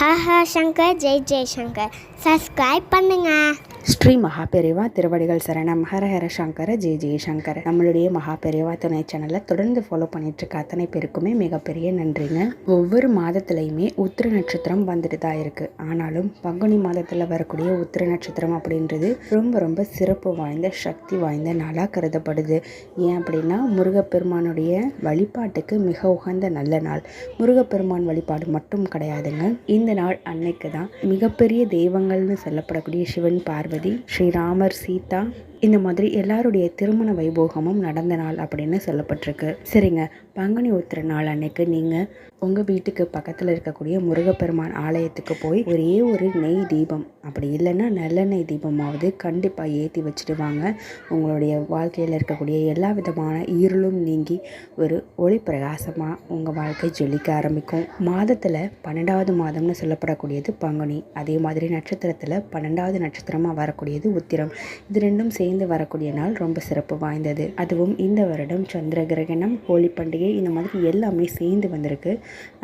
ஹஹ Shankar Jai Jai Shankar subscribe பண்ணுங்க. ஸ்ரீ மகாபெரிவா திருவடிகள் சரணம். ஹரஹர சங்கர ஜெய ஜெயசங்கர நம்மளுடைய மகாபெரிவா துணை சேனலை தொடர்ந்து ஃபாலோ பண்ணிட்டு இருக்க அத்தனை பேருக்குமே மிகப்பெரிய நன்றிங்க. ஒவ்வொரு மாதத்துலையுமே உத்திர நட்சத்திரம் வந்துட்டு தான் இருக்கு. ஆனாலும் பங்குனி மாதத்தில் வரக்கூடிய உத்திர நட்சத்திரம் அப்படின்றது ரொம்ப ரொம்ப சிறப்பு வாய்ந்த சக்தி வாய்ந்த நாளாக கருதப்படுது. ஏன் அப்படின்னா முருகப்பெருமானுடைய வழிபாட்டுக்கு மிக உகந்த நல்ல நாள். முருகப்பெருமான் வழிபாடு மட்டும் கிடையாதுங்க. இந்த நாள் அன்னைக்கு தான் மிகப்பெரிய தெய்வங்கள்னு சொல்லப்படக்கூடிய சிவன் பார்வை பார்வதி ஸ்ரீராமர் சீதா இந்த மாதிரி எல்லாருடைய திருமண வைபோகமும் நடந்த நாள் அப்படின்னு சொல்லப்பட்டிருக்கு. சரிங்க பங்குனி உத்திர நாள் அன்னைக்கு நீங்கள் உங்கள் வீட்டுக்கு பக்கத்தில் இருக்கக்கூடிய முருகப்பெருமான் ஆலயத்துக்கு போய் ஒரே ஒரு நெய் தீபம். அப்படி இல்லைன்னா நல்லெண்ணெய் தீபமாவது கண்டிப்பாக ஏற்றி வச்சுட்டு வாங்க உங்களுடைய வாழ்க்கையில் இருக்கக்கூடிய எல்லா விதமான இருளும் நீங்கி ஒரு ஒளி பிரகாசமாக உங்கள் வாழ்க்கை ஜொலிக்க ஆரம்பிக்கும். மாதத்தில் பன்னெண்டாவது மாதம்னு சொல்லப்படக்கூடியது பங்குனி. அதே மாதிரி நட்சத்திரத்தில் பன்னெண்டாவது நட்சத்திரமாக வரக்கூடியது உத்திரம். இது ரெண்டும் சேர்ந்து வரக்கூடிய நாள் ரொம்ப சிறப்பு வாய்ந்தது. அதுவும் இந்த வருடம் சந்திர கிரகணம் ஹோலி பண்டிகை இந்த மாதிரி எல்லாமே சேர்ந்து வந்திருக்கு.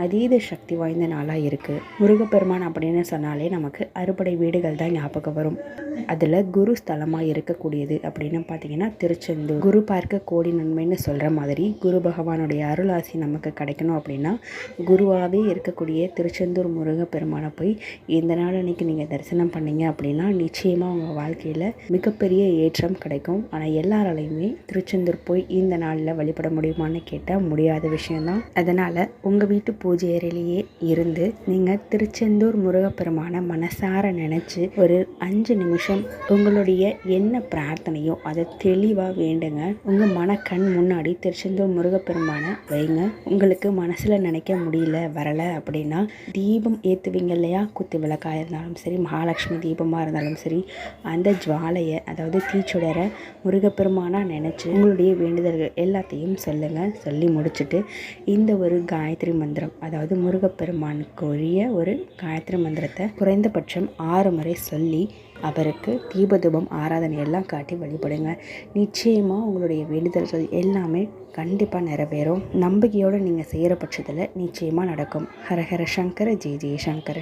அதீத சக்தி வாய்ந்த நாளாக இருக்குது முருகப்பெருமான் அப்படின்னு சொன்னாலே நமக்கு அறுபடை வீடுகள் தான் ஞாபகம் வரும். அதில் குரு ஸ்தலமாக இருக்கக்கூடியது அப்படின்னு பார்த்தீங்கன்னா திருச்செந்தூர். குரு பார்க்க கோடி நன்மைன்னு சொல்கிற மாதிரி குரு பகவானுடைய அருளாசி நமக்கு கிடைக்கணும் அப்படின்னா குருவாகவே இருக்கக்கூடிய திருச்செந்தூர் முருகப்பெருமானை போய் இந்த நாள் அன்னைக்கு நீங்கள் தரிசனம் பண்ணீங்க அப்படின்னா நிச்சயமாக உங்கள் வாழ்க்கையில் மிகப்பெரிய ஏற்றம் கிடைக்கும். ஆனால் எல்லாராலையுமே திருச்செந்தூர் போய் இந்த நாளில் வழிபட முடியுமான்னு கேட்டால் முடியாத விஷயம்தான். அதனால் உங்கள் வீட்டு பூஜை அறையிலேயே இருந்து நீங்கள் திருச்செந்தூர் முருகப்பெருமானை மனசார நினச்சி ஒரு அஞ்சு நிமிஷம் உங்களுடைய என்ன பிரார்த்தனையோ அதை தெளிவாக வேண்டுங்க. உங்கள் மனக்கண் முன்னாடி திருச்செந்தூர் முருகப்பெருமானை வைங்க. உங்களுக்கு மனசில் நினைக்க முடியல வரலை அப்படின்னா தீபம் ஏற்றுவீங்க இல்லையா? குத்து விளக்காக இருந்தாலும் சரி மகாலட்சுமி தீபமாக இருந்தாலும் சரி அந்த ஜுவாலையை அதாவது தீச்சுடரை முருகப்பெருமானாக நினச்சி உங்களுடைய வேண்டுதல்கள் எல்லாத்தையும் சொல்லுங்கள் சொல்லி முடிச்சுட்டு இந்த ஒரு காயத்ரி மந்திரம். அதாவது முருகப்பெருமானுக்கு உரிய ஒரு காயத்ரி மந்திரத்தை குறைந்தபட்சம் ஆறு முறை சொல்லி அவருக்கு தீபதூபம் ஆராதனை எல்லாம் காட்டி வழிபடுங்க. நிச்சயமாக உங்களுடைய வேண்டுதல்கள் எல்லாமே கண்டிப்பாக நிறைவேறும். நம்பிக்கையோடு நீங்கள் செய்கிற பட்சத்தில் நிச்சயமாக நடக்கும். ஹரஹர சங்கர ஜெய ஜெய சங்கர.